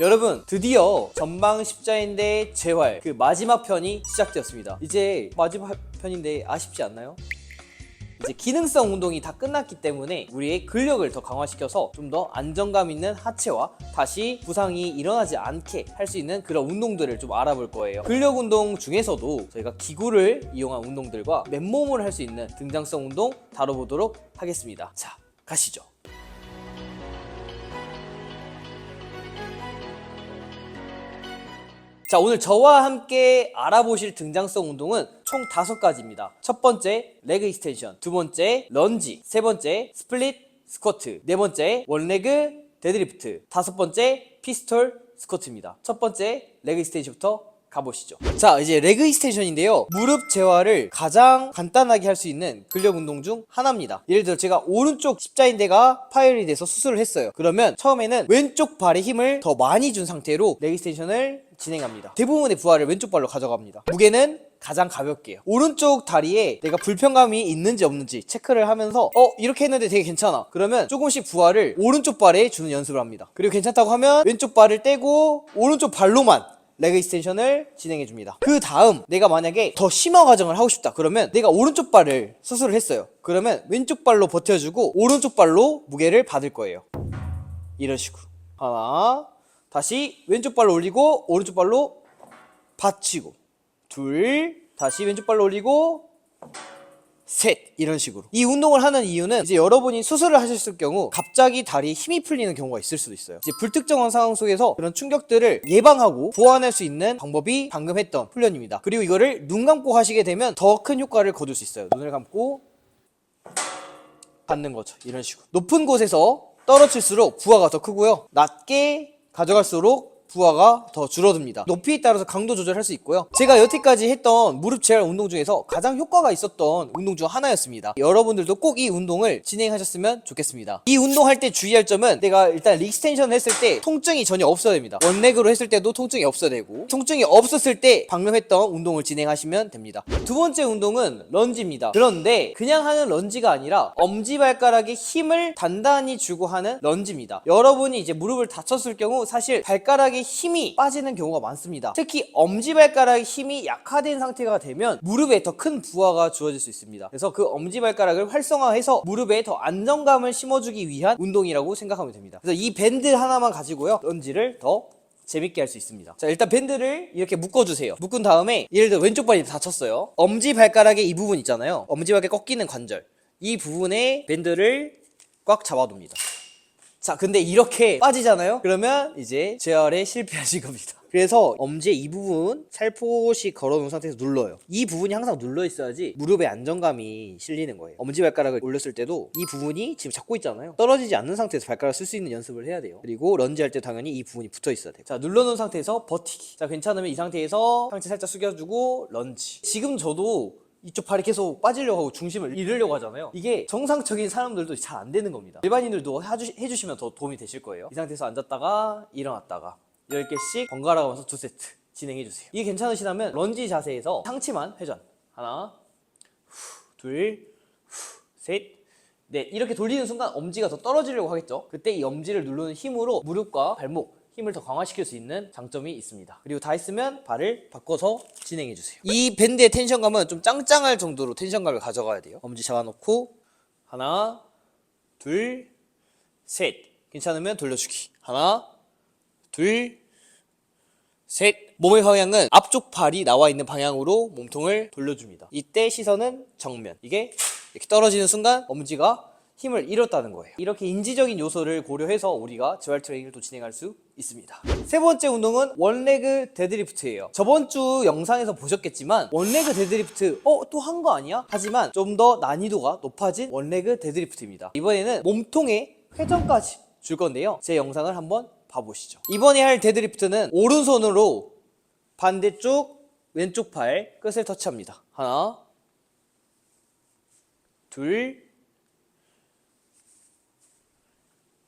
여러분 드디어 전방 십자인대 재활 그 마지막 편이 시작되었습니다. 이제 마지막 편인데 아쉽지 않나요? 이제 기능성 운동이 다 끝났기 때문에 우리의 근력을 더 강화시켜서 좀 더 안정감 있는 하체와 다시 부상이 일어나지 않게 할 수 있는 그런 운동들을 좀 알아볼 거예요. 근력 운동 중에서도 저희가 기구를 이용한 운동들과 맨몸을 할수 있는 등장성 운동 다뤄보도록 하겠습니다. 자, 가시죠. 자, 오늘 저와 함께 알아보실 등장성 운동은 총 다섯 가지입니다. 첫 번째, 레그 익스텐션. 두 번째, 런지. 세 번째, 스플릿 스쿼트. 네 번째, 원레그 데드리프트. 다섯 번째, 피스톨 스쿼트입니다. 첫 번째, 레그 익스텐션부터 가보시죠. 자, 이제 레그 익스텐션인데요. 무릎 재활을 가장 간단하게 할 수 있는 근력 운동 중 하나입니다. 예를 들어 제가 오른쪽 십자인대가 파열이 돼서 수술을 했어요. 그러면 처음에는 왼쪽 발에 힘을 더 많이 준 상태로 레그 익스텐션을 진행합니다. 대부분의 부하를 왼쪽 발로 가져갑니다. 무게는 가장 가볍게 해요. 오른쪽 다리에 내가 불편감이 있는지 없는지 체크를 하면서 어 이렇게 했는데 되게 괜찮아. 그러면 조금씩 부하를 오른쪽 발에 주는 연습을 합니다. 그리고 괜찮다고 하면 왼쪽 발을 떼고 오른쪽 발로만 레그 익스텐션을 진행해 줍니다. 그 다음 내가 만약에 더 심화 과정을 하고 싶다. 그러면 내가 오른쪽 발을 수술을 했어요. 그러면 왼쪽 발로 버텨주고 오른쪽 발로 무게를 받을 거예요. 이런 식으로 하나 다시 왼쪽 발로 올리고 오른쪽 발로 받치고 둘 다시 왼쪽 발로 올리고 셋 이런 식으로. 이 운동을 하는 이유는 이제 여러분이 수술을 하셨을 경우 갑자기 다리에 힘이 풀리는 경우가 있을 수도 있어요. 이제 불특정한 상황 속에서 그런 충격들을 예방하고 보완할 수 있는 방법이 방금 했던 훈련입니다. 그리고 이거를 눈 감고 하시게 되면 더 큰 효과를 거둘 수 있어요. 눈을 감고 받는 거죠. 이런 식으로. 높은 곳에서 떨어질수록 부하가 더 크고요. 낮게 가져갈수록 부하가 더 줄어듭니다. 높이에 따라서 강도 조절할 수 있고요. 제가 여태까지 했던 무릎 재활 운동 중에서 가장 효과가 있었던 운동 중 하나였습니다. 여러분들도 꼭 이 운동을 진행하셨으면 좋겠습니다. 이 운동할 때 주의할 점은 내가 일단 리스텐션 했을 때 통증이 전혀 없어야 됩니다. 원렉으로 했을 때도 통증이 없어야 되고 통증이 없었을 때 방금 했던 운동을 진행하시면 됩니다. 두 번째 운동은 런지입니다. 그런데 그냥 하는 런지가 아니라 엄지발가락에 힘을 단단히 주고 하는 런지입니다. 여러분이 이제 무릎을 다쳤을 경우 사실 발가락에 힘이 빠지는 경우가 많습니다. 특히 엄지발가락의 힘이 약화된 상태가 되면 무릎에 더 큰 부하가 주어질 수 있습니다. 그래서 그 엄지발가락을 활성화해서 무릎에 더 안정감을 심어주기 위한 운동이라고 생각하면 됩니다. 그래서 이 밴드 하나만 가지고요. 런지를 더 재밌게 할 수 있습니다. 자, 일단 밴드를 이렇게 묶어주세요. 묶은 다음에, 예를 들어 왼쪽 발이 다쳤어요. 엄지 발가락의 이 부분 있잖아요. 엄지 발가락 꺾이는 관절. 이 부분에 밴드를 꽉 잡아둡니다. 자, 근데 이렇게 빠지잖아요? 그러면 이제 재활에 실패하신 겁니다. 그래서 엄지의 이 부분 살포시 걸어놓은 상태에서 눌러요. 이 부분이 항상 눌러 있어야지 무릎에 안정감이 실리는 거예요. 엄지발가락을 올렸을 때도 이 부분이 지금 잡고 있잖아요. 떨어지지 않는 상태에서 발가락 쓸 수 있는 연습을 해야 돼요. 그리고 런지 할 때 당연히 이 부분이 붙어 있어야 돼요. 자, 눌러놓은 상태에서 버티기. 자, 괜찮으면 이 상태에서 상체 살짝 숙여주고 런지. 지금 저도 이쪽 팔이 계속 빠지려고 하고 중심을 잃으려고 하잖아요. 이게 정상적인 사람들도 잘 안 되는 겁니다. 일반인들도 해주, 해주시면 더 도움이 되실 거예요. 이 상태에서 앉았다가 일어났다가 10개씩 번갈아 가면서 두 세트 진행해 주세요. 이게 괜찮으시다면 런지 자세에서 상체만 회전. 하나, 후, 둘, 후, 셋, 넷. 이렇게 돌리는 순간 엄지가 더 떨어지려고 하겠죠. 그때 이 엄지를 누르는 힘으로 무릎과 발목 힘을 더 강화시킬 수 있는 장점이 있습니다. 그리고 다 했으면 발을 바꿔서 진행해 주세요. 이 밴드의 텐션감은 좀 짱짱할 정도로 텐션감을 가져가야 돼요. 엄지 잡아놓고 하나, 둘, 셋. 괜찮으면 돌려주기. 하나, 둘, 셋. 몸의 방향은 앞쪽 발이 나와 있는 방향으로 몸통을 돌려줍니다. 이때 시선은 정면. 이게 이렇게 떨어지는 순간 엄지가 힘을 잃었다는 거예요. 이렇게 인지적인 요소를 고려해서 우리가 재활 트레이닝을 또 진행할 수 있습니다. 세 번째 운동은 원레그 데드리프트예요. 저번 주 영상에서 보셨겠지만 원레그 데드리프트 어 또 한 거 아니야? 하지만 좀 더 난이도가 높아진 원레그 데드리프트입니다. 이번에는 몸통에 회전까지 줄 건데요. 제 영상을 한번 봐보시죠. 이번에 할 데드리프트는 오른손으로 반대쪽 왼쪽 팔 끝을 터치합니다. 하나, 둘,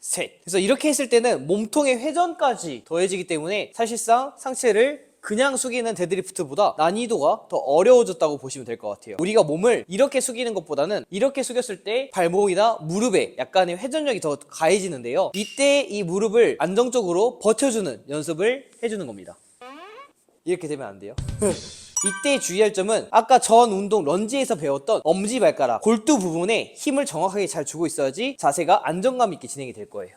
셋. 그래서 이렇게 했을 때는 몸통의 회전까지 더해지기 때문에 사실상 상체를 그냥 숙이는 데드리프트보다 난이도가 더 어려워졌다고 보시면 될 것 같아요. 우리가 몸을 이렇게 숙이는 것보다는 이렇게 숙였을 때 발목이나 무릎에 약간의 회전력이 더 가해지는데요. 이때 이 무릎을 안정적으로 버텨주는 연습을 해주는 겁니다. 이렇게 되면 안 돼요. 이때 주의할 점은 아까 전 운동 런지에서 배웠던 엄지발가락, 골두 부분에 힘을 정확하게 잘 주고 있어야지 자세가 안정감 있게 진행이 될 거예요.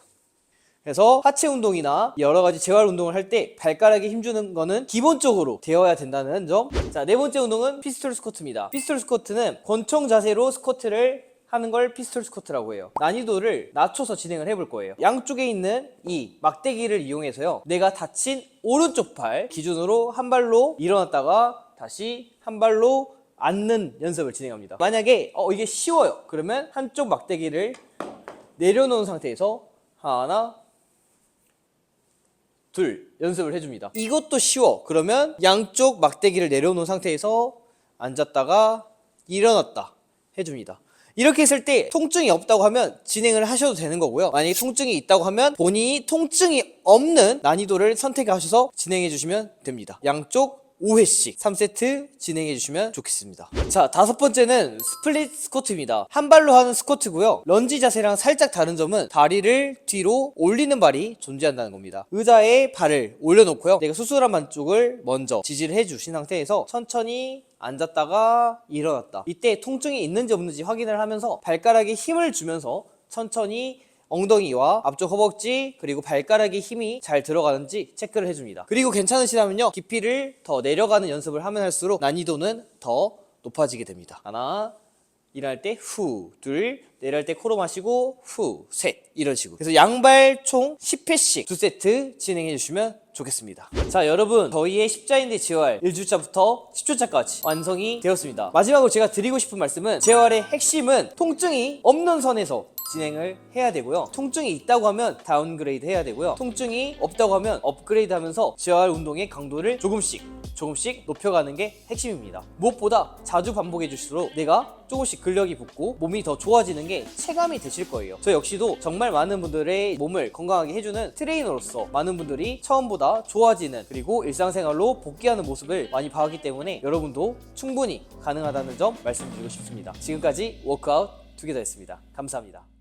그래서 하체 운동이나 여러 가지 재활 운동을 할 때 발가락에 힘주는 거는 기본적으로 되어야 된다는 점. 자, 네 번째 운동은 피스톨 스쿼트입니다. 피스톨 스쿼트는 권총 자세로 스쿼트를 하는 걸 피스톨 스쿼트라고 해요. 난이도를 낮춰서 진행을 해볼 거예요. 양쪽에 있는 이 막대기를 이용해서요. 내가 다친 오른쪽 팔 기준으로 한 발로 일어났다가 다시 한 발로 앉는 연습을 진행합니다. 만약에 어, 이게 쉬워요. 그러면 한쪽 막대기를 내려놓은 상태에서 하나, 둘 연습을 해줍니다. 이것도 쉬워. 그러면 양쪽 막대기를 내려놓은 상태에서 앉았다가 일어났다 해줍니다. 이렇게 했을 때 통증이 없다고 하면 진행을 하셔도 되는 거고요. 만약에 통증이 있다고 하면 본인이 통증이 없는 난이도를 선택하셔서 진행해 주시면 됩니다. 양쪽 5회씩 3세트 진행해 주시면 좋겠습니다. 자, 다섯 번째는 스플릿 스쿼트입니다. 한 발로 하는 스쿼트고요. 런지 자세랑 살짝 다른 점은 다리를 뒤로 올리는 발이 존재한다는 겁니다. 의자에 발을 올려놓고요. 내가 수술한 반쪽을 먼저 지지를 해 주신 상태에서 천천히 앉았다가 일어났다. 이때 통증이 있는지 없는지 확인을 하면서 발가락에 힘을 주면서 천천히 엉덩이와 앞쪽 허벅지 그리고 발가락에 힘이 잘 들어가는지 체크를 해줍니다. 그리고 괜찮으시다면요 깊이를 더 내려가는 연습을 하면 할수록 난이도는 더 높아지게 됩니다. 하나 일어날 때 후, 둘, 내려갈 때 코로 마시고 후, 셋 이런 식으로. 그래서 양발 총 10회씩 두 세트 진행해 주시면 좋겠습니다. 자, 여러분 저희의 십자인대 재활 1주차부터 10주차까지 완성이 되었습니다. 마지막으로 제가 드리고 싶은 말씀은 재활의 핵심은 통증이 없는 선에서 진행을 해야 되고요. 통증이 있다고 하면 다운그레이드 해야 되고요. 통증이 없다고 하면 업그레이드 하면서 재활 운동의 강도를 조금씩 조금씩 높여가는 게 핵심입니다. 무엇보다 자주 반복해 줄수록 내가 조금씩 근력이 붙고 몸이 더 좋아지는 게 체감이 되실 거예요. 저 역시도 정말 많은 분들의 몸을 건강하게 해주는 트레이너로서 많은 분들이 처음보다 좋아지는 그리고 일상생활로 복귀하는 모습을 많이 봐왔기 때문에 여러분도 충분히 가능하다는 점 말씀드리고 싶습니다. 지금까지 워크아웃 투게더였습니다. 감사합니다.